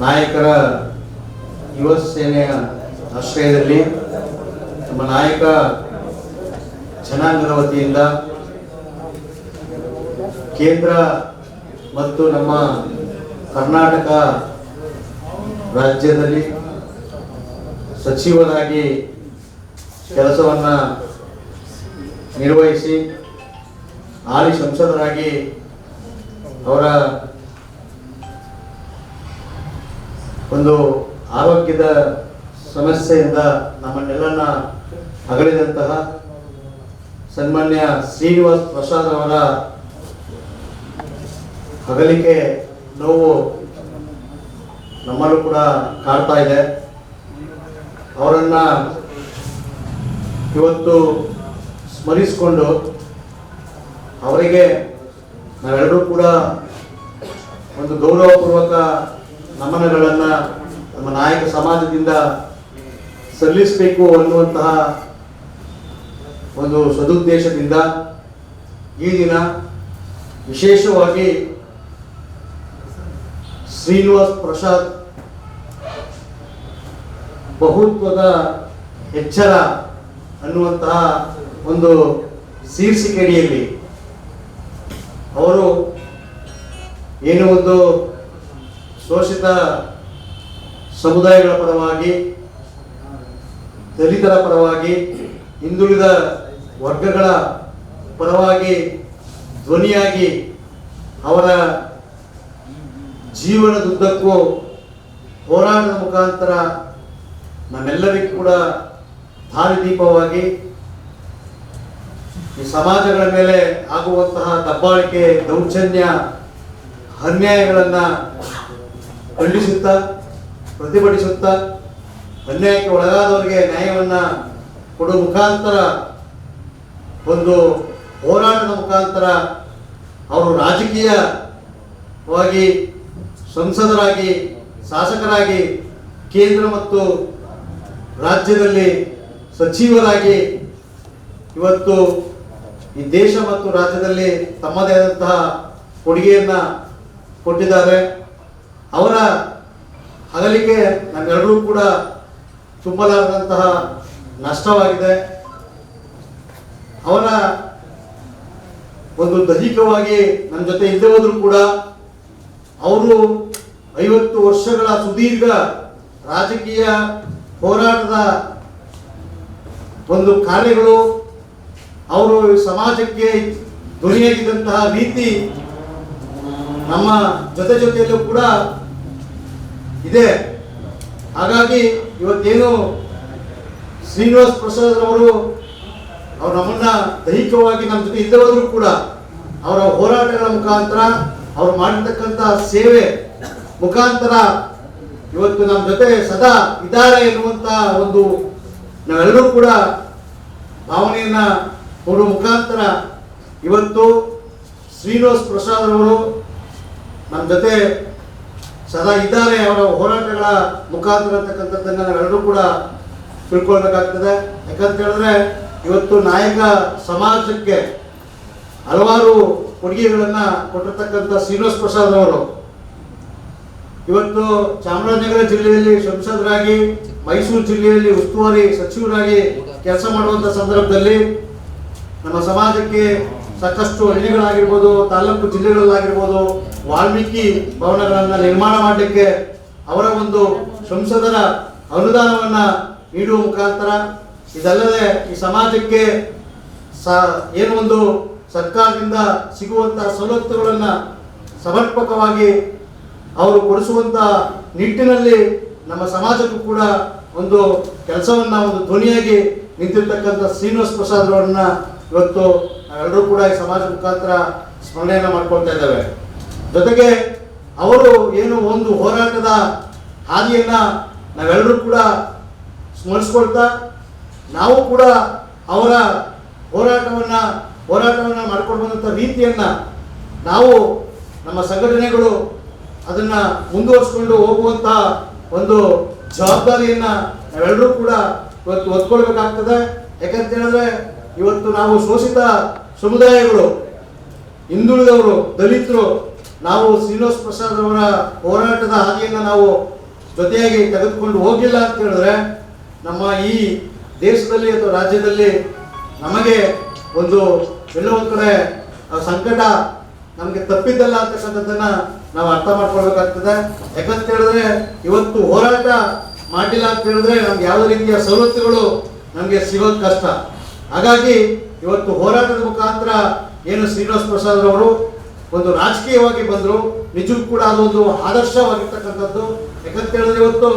ನಾಯಕರ ಯುವ ಸೇನೆಯ ಆಶ್ರಯದಲ್ಲಿ ನಮ್ಮ ನಾಯಕ ಜನಾಂಗದ ವತಿಯಿಂದ ಕೇಂದ್ರ ಮತ್ತು ನಮ್ಮ ಕರ್ನಾಟಕ ರಾಜ್ಯದಲ್ಲಿ ಸಚಿವರಾಗಿ ಕೆಲಸವನ್ನು ನಿರ್ವಹಿಸಿ ಹಾಲಿ ಸಂಸದರಾಗಿ ಅವರ ಒಂದು ಆರೋಗ್ಯದ ಸಮಸ್ಯೆಯಿಂದ ನಮ್ಮನ್ನೆಲ್ಲನ್ನ ಅಗಲಿದಂತಹ ಸನ್ಮಾನ್ಯ ಶ್ರೀನಿವಾಸ್ ಪ್ರಸಾದ್ ಅವರ ಅಗಲಿಕೆ ನೋವು ನಮ್ಮಲ್ಲೂ ಕೂಡ ಕಾಡ್ತಾ ಇದೆ. ಅವರನ್ನ ಇವತ್ತು ಸ್ಮರಿಸಿಕೊಂಡು ಅವರಿಗೆ ನಾವೆಲ್ಲರೂ ಕೂಡ ಒಂದು ಗೌರವಪೂರ್ವಕ ನಮನಗಳನ್ನು ನಮ್ಮ ನಾಯಕ ಸಮಾಜದಿಂದ ಸಲ್ಲಿಸಬೇಕು ಅನ್ನುವಂತಹ ಒಂದು ಸದುದ್ದೇಶದಿಂದ ಈ ದಿನ ವಿಶೇಷವಾಗಿ ಶ್ರೀನಿವಾಸ್ ಪ್ರಸಾದ್ ಬಹುತ್ವದ ಎಚ್ಚರ ಅನ್ನುವಂತಹ ಒಂದು ಶೀರ್ಷಿಕೆಡಿಯಲ್ಲಿ ಅವರು ಏನು ಒಂದು ಶೋಷಿತ ಸಮುದಾಯಗಳ ಪರವಾಗಿ, ದಲಿತರ ಪರವಾಗಿ, ಹಿಂದುಳಿದ ವರ್ಗಗಳ ಪರವಾಗಿ ಧ್ವನಿಯಾಗಿ ಅವರ ಜೀವನದುದ್ದಕ್ಕೂ ಹೋರಾಟದ ಮುಖಾಂತರ ನಮ್ಮೆಲ್ಲರಿಗೂ ಕೂಡ ದಾರಿದೀಪವಾಗಿ ಈ ಸಮಾಜಗಳ ಮೇಲೆ ಆಗುವಂತಹ ದಬ್ಬಾಳಿಕೆ, ದೌರ್ಜನ್ಯ, ಅನ್ಯಾಯಗಳನ್ನು ಖಂಡಿಸುತ್ತಾ, ಪ್ರತಿಭಟಿಸುತ್ತಾ, ಅನ್ಯಾಯಕ್ಕೆ ಒಳಗಾದವರಿಗೆ ನ್ಯಾಯವನ್ನು ಕೊಡುವ ಮುಖಾಂತರ, ಒಂದು ಹೋರಾಟದ ಮುಖಾಂತರ ಅವರು ರಾಜಕೀಯವಾಗಿ ಸಂಸದರಾಗಿ, ಶಾಸಕರಾಗಿ, ಕೇಂದ್ರ ಮತ್ತು ರಾಜ್ಯದಲ್ಲಿ ಸಚಿವರಾಗಿ ಇವತ್ತು ಈ ದೇಶ ಮತ್ತು ರಾಜ್ಯದಲ್ಲಿ ತಮ್ಮದೇ ಆದಂತಹ ಕೊಡುಗೆಯನ್ನು ಕೊಟ್ಟಿದ್ದಾರೆ. ಅವರ ಅಗಲಿಕೆ ನಮ್ಮೆಲ್ಲರೂ ಕೂಡ ತುಂಬಲಾರದಂತಹ ನಷ್ಟವಾಗಿದೆ. ಅವರ ಒಂದು ದೈಹಿಕವಾಗಿ ನನ್ನ ಜೊತೆ ಇಲ್ಲದೆ ಹೋದ್ರು ಕೂಡ ಅವರು ಐವತ್ತು ವರ್ಷಗಳ ಸುದೀರ್ಘ ರಾಜಕೀಯ ಹೋರಾಟದ ಒಂದು ಕಾರ್ಯಗಳು, ಅವರು ಸಮಾಜಕ್ಕೆ ಧ್ವನಿಯಾಗಿದ್ದಂತಹ ರೀತಿ ನಮ್ಮ ಜೊತೆ ಜೊತೆಯಲ್ಲೂ ಕೂಡ ಇದೆ. ಹಾಗಾಗಿ ಇವತ್ತೇನು ಶ್ರೀನಿವಾಸ್ ಪ್ರಸಾದ್ ಅವರು ಅವ್ರು ನಮ್ಮನ್ನ ದೈಹಿಕವಾಗಿ ನಮ್ಮ ಜೊತೆ ಇಲ್ಲದೆ ಹೋದ್ರು ಕೂಡ ಅವರ ಹೋರಾಟಗಳ ಮುಖಾಂತರ ಅವ್ರು ಮಾಡಿರ್ತಕ್ಕಂಥ ಸೇವೆ ಮುಖಾಂತರ ಇವತ್ತು ನಮ್ಮ ಜೊತೆ ಸದಾ ಇದ್ದಾರೆ ಎನ್ನುವಂತ ಒಂದು ನಾವೆಲ್ಲರೂ ಕೂಡ ಭಾವನೆಯನ್ನ ಅವರು ಮುಖಾಂತರ ಇವತ್ತು ಶ್ರೀನಿವಾಸ್ ಪ್ರಸಾದ್ ಅವರು ನಮ್ಮ ಜೊತೆ ಸದಾ ಇದ್ದಾರೆ ಅವರ ಹೋರಾಟಗಳ ಮುಖಾಂತರ ಅಂತಕ್ಕಂಥದ್ದನ್ನು ನಾವೆಲ್ಲರೂ ಕೂಡ ತಿಳ್ಕೊಳ್ಬೇಕಾಗ್ತದೆ. ಯಾಕಂತ ಹೇಳಿದ್ರೆ ಇವತ್ತು ನಾಯಕ ಸಮಾಜಕ್ಕೆ ಹಲವಾರು ಕೊಡುಗೆಗಳನ್ನು ಕೊಟ್ಟಿರ್ತಕ್ಕಂಥ ಶ್ರೀನಿವಾಸ್ ಪ್ರಸಾದ್ ಅವರು ಇವತ್ತು ಚಾಮರಾಜನಗರ ಜಿಲ್ಲೆಯಲ್ಲಿ ಸಂಸದರಾಗಿ ಮೈಸೂರು ಜಿಲ್ಲೆಯಲ್ಲಿ ಉಸ್ತುವಾರಿ ಸಚಿವರಾಗಿ ಕೆಲಸ ಮಾಡುವಂಥ ಸಂದರ್ಭದಲ್ಲಿ ನಮ್ಮ ಸಮಾಜಕ್ಕೆ ಸಾಕಷ್ಟು ಹಳ್ಳಿಗಳಾಗಿರ್ಬೋದು, ತಾಲೂಕು ಜಿಲ್ಲೆಗಳಲ್ಲಾಗಿರ್ಬೋದು, ವಾಲ್ಮೀಕಿ ಭವನಗಳನ್ನು ನಿರ್ಮಾಣ ಮಾಡಲಿಕ್ಕೆ ಅವರ ಒಂದು ಸಂಸದರ ಅನುದಾನವನ್ನು ನೀಡುವ ಮುಖಾಂತರ ಇದಲ್ಲದೆ ಈ ಸಮಾಜಕ್ಕೆ ಸ, ಏನು ಒಂದು ಸರ್ಕಾರದಿಂದ ಸಿಗುವಂತಹ ಸವಲತ್ತುಗಳನ್ನು ಸಮರ್ಪಕವಾಗಿ ಅವರು ಕೊಡಿಸುವಂತ ನಿಟ್ಟಿನಲ್ಲಿ ನಮ್ಮ ಸಮಾಜಕ್ಕೂ ಕೂಡ ಒಂದು ಕೆಲಸವನ್ನ, ಒಂದು ಧ್ವನಿಯಾಗಿ ನಿಂತಿರ್ತಕ್ಕಂಥ ಶ್ರೀನಿವಾಸ್ ಪ್ರಸಾದ್ ಅವರನ್ನ ಇವತ್ತು ನಾವೆಲ್ಲರೂ ಕೂಡ ಈ ಸಮಾಜ ಮುಖಾಂತರ ಸ್ಮರಣೆಯನ್ನು ಮಾಡ್ಕೊಳ್ತಾ ಇದ್ದೇವೆ. ಜೊತೆಗೆ ಅವರು ಏನು ಒಂದು ಹೋರಾಟದ ಹಾದಿಯನ್ನ ನಾವೆಲ್ಲರೂ ಕೂಡ ಸ್ಮರಿಸ್ಕೊಳ್ತಾ, ನಾವು ಕೂಡ ಅವರ ಹೋರಾಟವನ್ನ ಹೋರಾಟವನ್ನ ಮಾಡ್ಕೊಂಡು ಬಂದಂಥ ರೀತಿಯನ್ನ ನಾವು ನಮ್ಮ ಸಂಘಟನೆಗಳು ಅದನ್ನ ಮುಂದುವರಿಸ್ಕೊಂಡು ಹೋಗುವಂತ ಒಂದು ಜವಾಬ್ದಾರಿಯನ್ನ ನಾವೆಲ್ಲರೂ ಕೂಡ ಇವತ್ತು ಒತ್ಕೊಳ್ಬೇಕಾಗ್ತದೆ ಯಾಕಂತ ಹೇಳಿದ್ರೆ ಇವತ್ತು ನಾವು ಶೋಷಿತ ಸಮುದಾಯಗಳು, ಹಿಂದುಳಿದವರು, ದಲಿತರು, ನಾವು ಶ್ರೀನಿವಾಸ್ ಪ್ರಸಾದ್ ಅವರ ಹೋರಾಟದ ಹಾದಿಯನ್ನು ನಾವು ಜೊತೆಯಾಗಿ ತೆಗೆದುಕೊಂಡು ಹೋಗಿಲ್ಲ ಅಂತ ಹೇಳಿದ್ರೆ ನಮ್ಮ ಈ ದೇಶದಲ್ಲಿ ಅಥವಾ ರಾಜ್ಯದಲ್ಲಿ ನಮಗೆ ಒಂದು ಎಲ್ಲೋ ಕಡೆ ಸಂಕಟ ನಮಗೆ ತಪ್ಪಿದ್ದಲ್ಲ ಅಂತಕ್ಕಂಥದ್ದನ್ನ ನಾವು ಅರ್ಥ ಮಾಡ್ಕೊಳ್ಬೇಕಾಗ್ತದೆ. ಯಾಕಂತ ಹೇಳಿದ್ರೆ ಇವತ್ತು ಹೋರಾಟ ಮಾಡಿಲ್ಲ ಅಂತ ಹೇಳಿದ್ರೆ ನಮ್ಗೆ ಯಾವ ರೀತಿಯ ಸವಲತ್ತುಗಳು ನಮಗೆ ಸಿಗೋದು ಕಷ್ಟ. ಹಾಗಾಗಿ ಇವತ್ತು ಹೋರಾಟದ ಮುಖಾಂತರ ಏನು ಶ್ರೀನಿವಾಸ ಪ್ರಸಾದ್ ಅವರು ಒಂದು ರಾಜಕೀಯವಾಗಿ ಬಂದರು, ನಿಜಕ್ಕೂ ಕೂಡ ಅದೊಂದು ಆದರ್ಶವಾಗಿರ್ತಕ್ಕಂಥದ್ದು. ಯಾಕಂತ ಹೇಳಿದ್ರೆ ಇವತ್ತು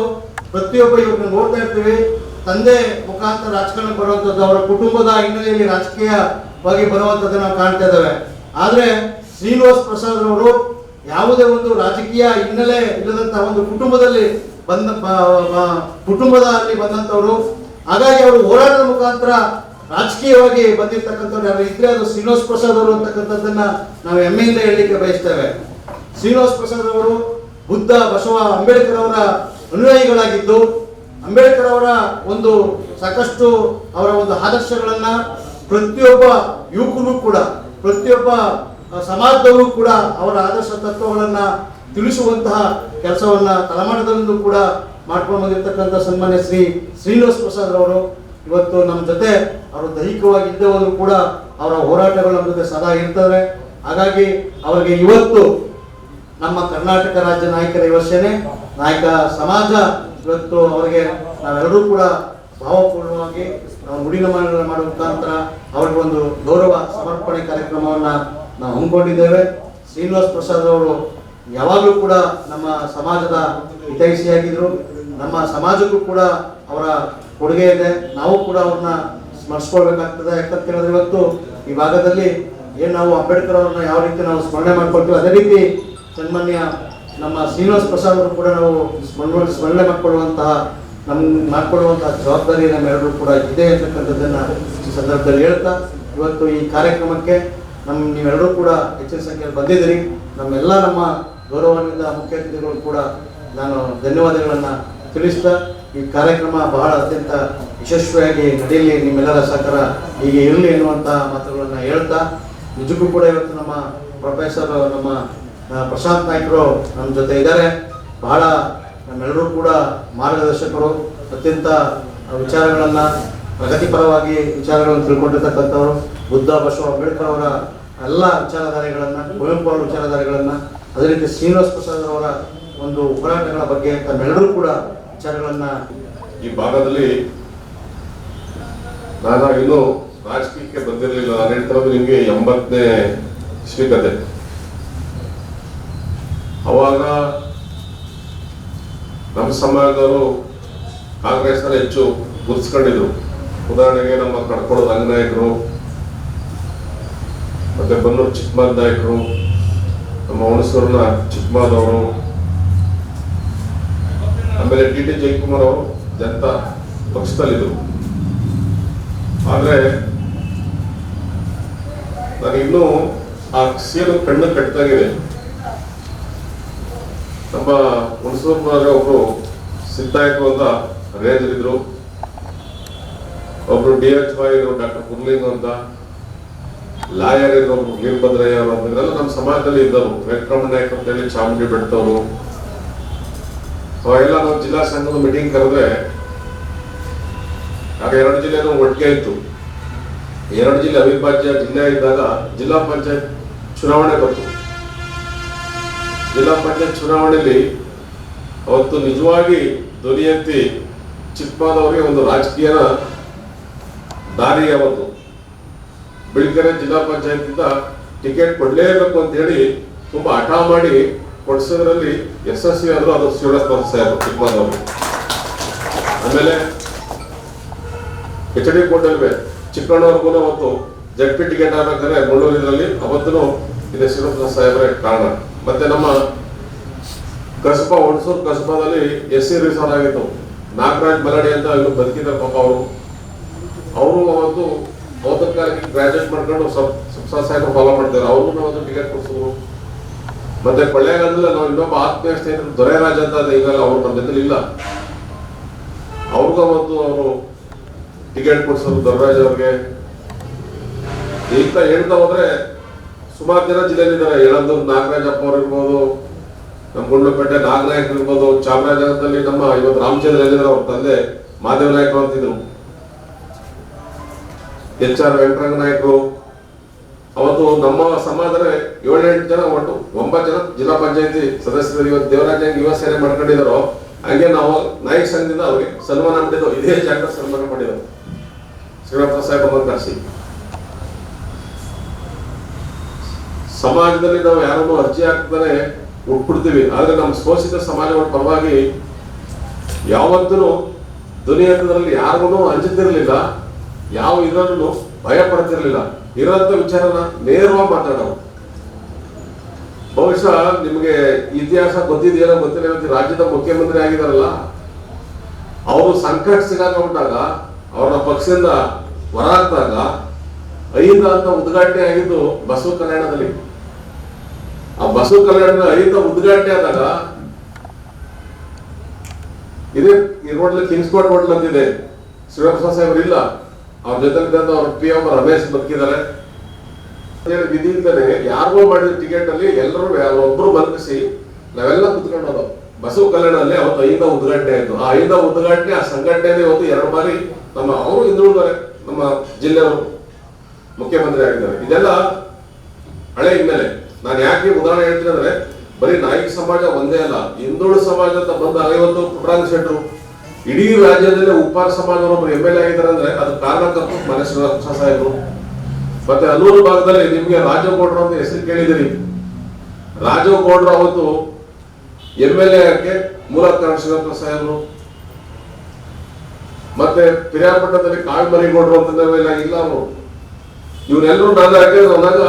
ಪ್ರತಿಯೊಬ್ಬ ಇವ್ರನ್ನ ನೋಡ್ತಾ ಇರ್ತೀವಿ. ತಂದೆ ಮುಖಾಂತರ ರಾಜಕಾರಣ ಬರುವಂಥದ್ದು, ಅವರ ಕುಟುಂಬದ ಹಿನ್ನೆಲೆಯಲ್ಲಿ ರಾಜಕೀಯವಾಗಿ ಬರುವಂಥದ್ದು ನಾವು ಕಾಣ್ತಾ ಇದ್ದೇವೆ. ಆದರೆ ಶ್ರೀನಿವಾಸ್ ಪ್ರಸಾದ್ ಅವರು ಯಾವುದೇ ಒಂದು ರಾಜಕೀಯ ಹಿನ್ನೆಲೆ ಇಲ್ಲದಂತಹ ಒಂದು ಕುಟುಂಬದಲ್ಲಿ ಬಂದ ಕುಟುಂಬದಲ್ಲಿ ಬಂದಂಥವರು. ಹಾಗಾಗಿ ಅವರು ಹೋರಾಟದ ಮುಖಾಂತರ ರಾಜಕೀಯವಾಗಿ ಬಂದಿರತಕ್ಕಂಥವ್ರು ಯಾರು ಇದ್ರೆ ಅದು ಶ್ರೀನಿವಾಸ್ ಪ್ರಸಾದ್ ಅವರು ಅಂತಕ್ಕಂಥದ್ದನ್ನ ನಾವು ಹೆಮ್ಮೆಯಿಂದ ಹೇಳಲಿಕ್ಕೆ ಬಯಸ್ತೇವೆ. ಶ್ರೀನಿವಾಸ್ ಪ್ರಸಾದ್ ಅವರು ಬುದ್ಧ ಬಸವ ಅಂಬೇಡ್ಕರ್ ಅವರ ಅನುಯಾಯಿಗಳಾಗಿದ್ದು, ಅಂಬೇಡ್ಕರ್ ಅವರ ಒಂದು ಸಾಕಷ್ಟು ಅವರ ಒಂದು ಆದರ್ಶಗಳನ್ನ ಪ್ರತಿಯೊಬ್ಬ ಯುವಕನೂ ಕೂಡ, ಪ್ರತಿಯೊಬ್ಬ ಸಮಾಜದವರು ಕೂಡ ಅವರ ಆದರ್ಶ ತತ್ವಗಳನ್ನ ತಿಳಿಸುವಂತಹ ಕೆಲಸವನ್ನ ತಲೆಮಾರದಲ್ಲೂ ಕೂಡ ಮಾಡ್ಕೊಂಡು ಬಂದಿರತಕ್ಕಂಥ ಸನ್ಮಾನ್ಯ ಶ್ರೀ ಶ್ರೀನಿವಾಸ್ ಪ್ರಸಾದ್ ಅವರು. ಇವತ್ತು ನಮ್ಮ ಜೊತೆ ಅವರು ದೈಹಿಕವಾಗಿ ಹೋದ್ರು ಕೂಡ ಅವರ ಹೋರಾಟಗಳು ನಮ್ಮ ಜೊತೆ ಸದಾ ಇರ್ತಾರೆ. ಹಾಗಾಗಿ ಅವರಿಗೆ ಇವತ್ತು ನಮ್ಮ ಕರ್ನಾಟಕ ರಾಜ್ಯ ನಾಯಕರ ಯೋಚನೆ, ನಾಯಕ ಸಮಾಜ ಇವತ್ತು ಅವರಿಗೆ ನಾವೆಲ್ಲರೂ ಕೂಡ ಭಾವಪೂರ್ಣವಾಗಿ ನಾವು ನುಡಿನಮನ ಮಾಡುವ ಮುಖಾಂತರ ಅವರಿಗೆ ಒಂದು ಗೌರವ ಸಮರ್ಪಣೆ ಕಾರ್ಯಕ್ರಮವನ್ನ ನಾವು ಹಮ್ಮಿಕೊಂಡಿದ್ದೇವೆ. ಶ್ರೀನಿವಾಸ್ ಪ್ರಸಾದ್ ಅವರು ಯಾವಾಗಲೂ ಕೂಡ ನಮ್ಮ ಸಮಾಜದ ಹಿತೈಷಿಯಾಗಿದ್ರು. ನಮ್ಮ ಸಮಾಜಕ್ಕೂ ಕೂಡ ಅವರ ಕೊಡುಗೆ ಇದೆ. ನಾವು ಕೂಡ ಅವ್ರನ್ನ ಸ್ಮರಿಸ್ಕೊಳ್ಬೇಕಾಗ್ತದೆ. ಯಾಕಂತ ಹೇಳಿದ್ರೆ ಇವತ್ತು ಈ ಭಾಗದಲ್ಲಿ ಏನು ನಾವು ಅಂಬೇಡ್ಕರ್ ಅವ್ರನ್ನ ಯಾವ ರೀತಿ ನಾವು ಸ್ಮರಣೆ ಮಾಡ್ಕೊಳ್ತೀವಿ ಅದೇ ರೀತಿ ಸನ್ಮಾನ್ಯ ನಮ್ಮ ಶ್ರೀನಿವಾಸ್ ಪ್ರಸಾದ್ ಅವರು ಕೂಡ ನಾವು ಸ್ಮರಣೆ ಸ್ಮರಣೆ ಮಾಡ್ಕೊಳ್ಳುವಂತಹ ನಮ್ ಮಾಡ್ಕೊಳ್ಳುವಂತಹ ಜವಾಬ್ದಾರಿ ನಮ್ಮೆಲ್ಲರೂ ಕೂಡ ಇದೆ ಅಂತಕ್ಕಂಥದ್ದನ್ನ ಈ ಸಂದರ್ಭದಲ್ಲಿ ಹೇಳ್ತಾ, ಇವತ್ತು ಈ ಕಾರ್ಯಕ್ರಮಕ್ಕೆ ನಮ್ಮ ನೀವೆಲ್ಲರೂ ಕೂಡ ಹೆಚ್ಚಿನ ಸಂಖ್ಯೆಯಲ್ಲಿ ಬಂದಿದ್ದೀರಿ. ನಮ್ಮೆಲ್ಲ ನಮ್ಮ ಗೌರವಾನ್ವಿತ ಮುಖ್ಯ ಅತಿಥಿಗಳು ಕೂಡ ನಾನು ಧನ್ಯವಾದಗಳನ್ನ ತಿಳಿಸ್ತಾ ಈ ಕಾರ್ಯಕ್ರಮ ಬಹಳ ಅತ್ಯಂತ ಯಶಸ್ವಿಯಾಗಿ ನಡೆಯಲಿ, ನಿಮ್ಮೆಲ್ಲರ ಸಹಕಾರ ಹೀಗೆ ಇರಲಿ ಎನ್ನುವಂತಹ ಮಾತುಗಳನ್ನು ಹೇಳ್ತಾ, ನಿಜಕ್ಕೂ ಕೂಡ ಇವತ್ತು ನಮ್ಮ ಪ್ರೊಫೆಸರ್ ನಮ್ಮ ಪ್ರಶಾಂತ್ ನಾಯ್ಕರು ನಮ್ಮ ಜೊತೆ ಇದ್ದಾರೆ. ಬಹಳ ನಮ್ಮೆಲ್ಲರೂ ಕೂಡ ಮಾರ್ಗದರ್ಶಕರು. ಅತ್ಯಂತ ವಿಚಾರಗಳನ್ನ ಪ್ರಗತಿಪರವಾಗಿ ವಿಚಾರಗಳನ್ನು ತಿಳ್ಕೊಂಡಿರ್ತಕ್ಕಂಥವ್ರು. ಬುದ್ಧ, ಬಸವ ಅಂಬೇಡ್ಕರ್ ಅವರ ಎಲ್ಲ ವಿಚಾರಧಾರೆಗಳನ್ನ, ಕುವೆಂಪು ಅವರ ವಿಚಾರಧಾರೆಗಳನ್ನ, ಅದೇ ರೀತಿ ಶ್ರೀನಿವಾಸ ಪ್ರಸಾದ್ ಅವರ ಒಂದು ಹೋರಾಟಗಳ ಬಗ್ಗೆ ತಮ್ಮೆಲ್ಲರೂ ಕೂಡ ವಿಚಾರಗಳನ್ನ ಈ ಭಾಗದಲ್ಲಿ ನಾನು ಇನ್ನು ರಾಜಕೀಯಕ್ಕೆ ಬಂದಿರಲಿಲ್ಲ. ನಾನು ಹೇಳ್ತಿರೋದು ನಿಮಗೆ ಎಂಬತ್ತನೇ ಶ್ರೀಕತೆ ಕತೆ. ಅವಾಗ ನಮ್ಮ ಸಮಾಜದವರು ಕಾಂಗ್ರೆಸ್ನಲ್ಲಿ ಹೆಚ್ಚು ಗುರ್ಸ್ಕೊಂಡಿದ್ರು. ಉದಾಹರಣೆಗೆ ನಮ್ಮ ಕಡ್ಕೊಳದ ರಂಗನಾಯಕರು ಮತ್ತೆ ಬನ್ನೂರು ಚಿಕ್ಕಮಾದ ನಾಯಕರು, ನಮ್ಮ ಹುಣಸೂರಿನ ಚಿಕ್ಕಮಾದವರು ಆಮೇಲೆ ಟಿ ಟಿ ಜಯಕುಮಾರ್ ಅವರು ಜನತಾ ಪಕ್ಷದಲ್ಲಿದ್ದರು. ಆದರೆ ನಾನು ಇನ್ನೂ ಆ ಸೀಲು ಕಣ್ಣು ಕಟ್ಟಾಗಿದೆ ನಮ್ಮ ಹುಣಸೂರಿನಾಗ ಒಬ್ರು ಸಿದ್ದಾಯ್ತು ಅಂತ ರೇಜರಿದ್ರು ಒಬ್ರು ಡಿ ಎಚ್ ವೈ ಇದ್ರು, ಡಾಕ್ಟರ್ ಕುರ್ಲಿಂಗ್ ಅಂತ. ಲಾಯರ್ ಇದ್ರು ಒಬ್ರು ವೀರಭದ್ರಯ್ಯ ಅವರು ಅಂತ. ನಮ್ಮ ಸಮಾಜದಲ್ಲಿ ಇದ್ದವರು ವೆಂಕಟರಮಣ ನಾಯಕ್ ಅಂತ ಹೇಳಿ ಚಾಮುಂಡಿ ಬೆಟ್ಟದವರು. ಅವಾಗೆಲ್ಲ ನಾವು ಜಿಲ್ಲಾ ಸಂಘದ ಮೀಟಿಂಗ್ ಕರೆದ್ರೆ, ಆಗ ಎರಡು ಜಿಲ್ಲೆನೂ ಒಟ್ಟಿಗೆ ಇತ್ತು ಎರಡು ಜಿಲ್ಲೆ ಅವಿಭಾಜ್ಯ ಜಿಲ್ಲೆ ಇದ್ದಾಗ ಜಿಲ್ಲಾ ಪಂಚಾಯತ್ ಚುನಾವಣೆ ಬಂತು. ಜಿಲ್ಲಾ ಪಂಚಾಯತ್ ಚುನಾವಣೆಯಲ್ಲಿ ಅವತ್ತು ನಿಜವಾಗಿ ಧ್ವನಿ ಎತ್ತಿ ಒಂದು ರಾಜಕೀಯ ದಾರಿ ಯಾವತ್ತು ಬಿಳ್ಕೆರೆ ಜಿಲ್ಲಾ ಪಂಚಾಯತ್ ಟಿಕೆಟ್ ಕೊಡಲೇಬೇಕು ಅಂತ ಹೇಳಿ ತುಂಬಾ ಹಠ ಮಾಡಿ ಕೊಡ್ಸೋದ್ರಲ್ಲಿ ಯಶಸ್ವಿ ಆದರೂ ಅದು ಶ್ರೀನಿವಾಸ ಸಾಹೇಬ್ ಚಿಕ್ಕಮಂಗ್ಳೂರು ಆಮೇಲೆ ಎಚ್ ಡಿ ಕೋಟಲ್ವೇ ಚಿಕ್ಕಣ್ಣವ್ರಿಗೂ ಅವತ್ತು ಜಡ್ ಪಿ ಟಿಕೆಟ್ ಆಗ್ಬೇಕಾದ್ರೆ ಮುಳ್ಳೂರಿನಲ್ಲಿ ಅವತ್ತು ಇದೆ ಶ್ರೀನಿವಾಸ ಸಾಹೇಬ್ರೆ ಕಾರಣ ಮತ್ತೆ ನಮ್ಮ ಕಸಬಾ ಹುಣಸೂರು ಕಸಬಾದಲ್ಲಿ ಎಸ್ ಸಿ ರಿಸಾರ್ಟ್ ಆಗಿತ್ತು ನಾಗರಾಜ್ ಮಲಡಿ ಅಂತ ಇವರು ಬದುಕಿದ್ದಾರೆ ಪಾಪ ಅವರು ಅವರು ಅವತ್ತು ಅವತ್ತಿನ ಗ್ರಾಜುಯೇಟ್ ಮಾಡ್ಕೊಂಡು ಸಬ್ ಸಬ್ ಸಾಹೇಬ್ ಫಾಲೋ ಮಾಡ್ತಾರೆ ಅವರು ಅವತ್ತು ಟಿಕೆಟ್ ಕೊಡ್ಸಿದ್ರು ಮತ್ತೆ ಕೊಳ್ಳೇಗಾಲದಲ್ಲಿ ನಾವು ಇನ್ನೊಬ್ಬ ಆತ್ಮೀಯ ಸ್ನೇಹಿತರು ಅಂತ ಈಗಲ್ಲ ಅವ್ರು ನಮ್ಮ ಇಲ್ಲ. ಅವ್ರಿಗೂ ಒಂದು ಅವರು ಟಿಕೆಟ್ ಕೊಡ್ಸೋದು ದೊರೆರಾಜ್ ಅವ್ರಿಗೆ. ಈಗ ಹೇಳ್ತಾ ಹೋದ್ರೆ ಸುಮಾರು ಜನ ಜಿಲ್ಲೆಯಲ್ಲಿದ್ದಾರೆ. ಏಳಂದೂರ್ ನಾಗರಾಜಪ್ಪ ಅವ್ರು ಇರ್ಬೋದು, ನಮ್ಮ ಗುಂಡ್ಲುಪೇಟೆ ನಾಗನಾಯಕ್ ಇರ್ಬೋದು, ಚಾಮರಾಜನಗರದಲ್ಲಿ ನಮ್ಮ ಇವತ್ತು ರಾಮಚಂದ್ರ ಅಂದ್ರೆ ಅವ್ರ ತಂದೆ ಮಾದೇವ ನಾಯಕರು ಅಂತಿದ್ರು. ಎಚ್ ಆರ್ ವೆಂಕಟರಂಗ ನಾಯಕರು. ಅವತ್ತು ನಮ್ಮ ಸಮಾಜದ ಏಳೆಂಟು ಜನ ಒಟ್ಟು ಒಂಬತ್ತು ಜನ ಜಿಲ್ಲಾ ಪಂಚಾಯತಿ ಸದಸ್ಯರು ಇವತ್ತು ದೇವರಾಜ ಯುವ ಸೇನೆ ಮಾಡ್ಕೊಂಡಿದ್ದಾರೋ, ಹಂಗೆ ನಾವು ನಾಯಕ ಸಂಘದಿಂದ ಅವ್ರಿಗೆ ಸನ್ಮಾನ ಮಾಡಿದ್ದು, ಇದೇ ಜಾಗ ಸನ್ಮಾನ ಮಾಡಿದ್ರು ಶ್ರೀನಿವಾಸ ಸಾಹೇಬ್ ಅವರು ಕರೆಸಿ. ಸಮಾಜದಲ್ಲಿ ನಾವು ಯಾರನ್ನು ಅರ್ಜಿ ಹಾಕ್ತಾನೆ ಉಟ್ಬಿಡ್ತೀವಿ, ಆದ್ರೆ ನಮ್ಮ ಶೋಷಿತ ಸಮಾಜಗಳ ಪರವಾಗಿ ಯಾವತ್ತೂ ದುನಿಯಾದಲ್ಲಿ ಯಾರಿಗೂ ಅಂಜುತ್ತಿರಲಿಲ್ಲ, ಯಾವ ಇದರಲ್ಲೂ ಭಯ ಪಡ್ತಿರ್ಲಿಲ್ಲ. ಇರೋಂಥ ವಿಚಾರನ ನೇರವಾಗಿ ಮಾತಾಡೋರು. ಬಹುಶಃ ನಿಮಗೆ ಇತಿಹಾಸ ಗೊತ್ತಿದೆಯೋ ಗೊತ್ತಿಲ್ಲ ರಾಜ್ಯದ ಮುಖ್ಯಮಂತ್ರಿ ಆಗಿದಾರಲ್ಲ, ಅವರು ಸಂಕಟ ಸಿಗಾಕೊಂಡಾಗ ಅವರ ಪಕ್ಷದಿಂದ ಹೊರಹಾಕ್ದಾಗ, ಐದ ಅಂತ ಉದ್ಘಾಟನೆ ಆಗಿದ್ದು ಬಸವ ಕಲ್ಯಾಣದಲ್ಲಿ. ಆ ಬಸವ ಕಲ್ಯಾಣದ ಐದ ಉದ್ಘಾಟನೆ ಆದಾಗ, ಇದೇ ಈ ರೋಡ್ಲಿ ಕಿಂಗ್ಸ್ ಕೋರ್ಟ್ ಹೋಟ್ಲ್ ಅಂತಿದೆ ಶ್ರೀನಿವಾಸ ಸಾಹೇಬ್ರು ಇಲ್ಲ. ಅವ್ರ ಜೊತೆ ಅವ್ರ ಪಿ ಎಂ ರಮೇಶ್ ಬದುಕಿದ್ದಾರೆ. ಅಂತೇಳಿ ವಿಧಿ ಇಲ್ದೇನೆ ಯಾರಿಗೋ ಮಾಡಿದ ಟಿಕೆಟ್ ಅಲ್ಲಿ ಎಲ್ಲರೂ ಒಬ್ರು ಬರ್ಕಿಸಿ ನಾವೆಲ್ಲ ಕುತ್ಕೊಂಡೋದು. ಬಸವ ಕಲ್ಯಾಣದಲ್ಲಿ ಅವತ್ತು ಐದ ಉದ್ಘಾಟನೆ ಆಯ್ತು. ಆ ಐದ ಉದ್ಘಾಟನೆ, ಆ ಸಂಘಟನೆ ಇವತ್ತು ಎರಡು ಬಾರಿ ನಮ್ಮ ಅವರು ಹಿಂದುಳಿದಾರೆ ನಮ್ಮ ಜಿಲ್ಲೆಯವರು ಮುಖ್ಯಮಂತ್ರಿ ಆಗಿದ್ದಾರೆ. ಇದೆಲ್ಲ ಹಳೆ ಹಿನ್ನೆಲೆ. ನಾನು ಯಾಕೆ ಉದಾಹರಣೆ ಹೇಳ್ತೀನಿ ಅಂದ್ರೆ, ಬರೀ ನಾಯಕ ಸಮಾಜ ಒಂದೇ ಅಲ್ಲ, ಹಿಂದುಳಿದ ಸಮಾಜ ಅಂತ ಬಂದ ಐವತ್ತು ಪುಟ್ರಾಂಗ ಶೆಟ್ರು, ಇಡೀ ರಾಜ್ಯದಲ್ಲೇ ಉಪ್ಪಾರ ಸಮಾಜದವರು ಎಂ ಎಲ್ ಎ ಆಗಿದ್ದಾರೆ ಅಂದ್ರೆ, ಅದು ಕಾರಣಕರ್ತರು ಮನೇಶ್ವರ ಸಾಹೇಬರು. ಮತ್ತೆ ಅಲ್ಲೂರು ಭಾಗದಲ್ಲಿ ನಿಮ್ಗೆ ರಾಜಗೌಡ್ರು ಅಂತ ಹೆಸರು ಕೇಳಿದಿರಿ ರಾಜಗೌಡ್ರು ಅವತ್ತು ಎಂ ಎಲ್ ಎಕ್ಕೆ ಮೂಲ ಕಾರಣ ಶ್ರೀನಿವಾಸ ಸಾಹೇಬರು, ಮತ್ತೆ ಪಿರಿಯಾಪಟ್ಟಣದಲ್ಲಿ ಕಾಳ್ಮರಿಗೌಡ್ರು ಅಂತಂದ್ರೆ ಇಲ್ಲ ಅವರು. ಇವರೆಲ್ಲರೂ ನಾನು ಹಾಕಿದ್ರು ನನ್ನ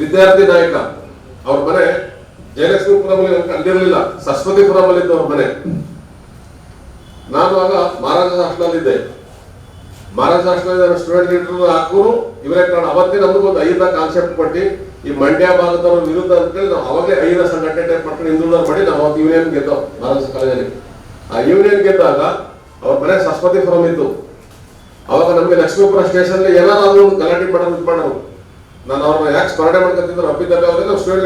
ವಿದ್ಯಾರ್ಥಿ ನಾಯಕ. ಅವ್ರ ಮನೆ ಜಯಲಕ್ಷ್ಮೀಪುರಮಲ್ಲಿ ಸರಸ್ವತಿಪುರಮಲ್ಲಿ ಇದ್ದ ಅವ್ರ ಮನೆ. ನಾನು ಆಗ Maharaja hostel Maharaja hostel student leader ಹಾಕೋರು. ಇವರೇ ಕಾರಣ ಅವತ್ತೇ ನಮ್ಗೆ ಒಂದು ಐದ ಕಾನ್ಸೆಪ್ಟ್ ಕೊಟ್ಟು, ಈ ಮಂಡ್ಯ ಭಾಗದವ್ರ ವಿರುದ್ಧ ಅಂತೇಳಿ ನಾವು ಅವಾಗಲೇ ಐದ ಸಂಘಟನೆ ಟೈಪ್ ಮಾಡ್ಕೊಂಡು ಹಿಂದೂ ಮಾಡಿ ನಾವು ಅವತ್ತು ಯೂನಿಯನ್ ಗೆದ್ದವು ಮಹಾರಾಷ್ಟ್ರ ಕಾಲೇಜಲ್ಲಿ. ಆ ಯೂನಿಯನ್ ಗೆದ್ದಾಗ ಅವ್ರ ಮನೆ ಸರಸ್ವತಿಪುರಂ ಇತ್ತು. ಅವಾಗ ನಮಗೆ ಲಕ್ಷ್ಮೀಪುರ ಸ್ಟೇಷನ್ ಏನಾದ್ರು ಒಂದು ಗಲಾಟೆ ಮಾಡೋದು ಮಾಡೋರು. ನಾನು ಅವ್ರನ್ನ ಯಾಕೆ ಸ್ಮರಣೆ ಮಾಡ್ಕೊತಿದ್ರು ಅಪ್ಪಿದ್ದಾಗ ಅವ್ರಿಗೆ ನಾವು ಸ್ಟೂಡೆಂಟ್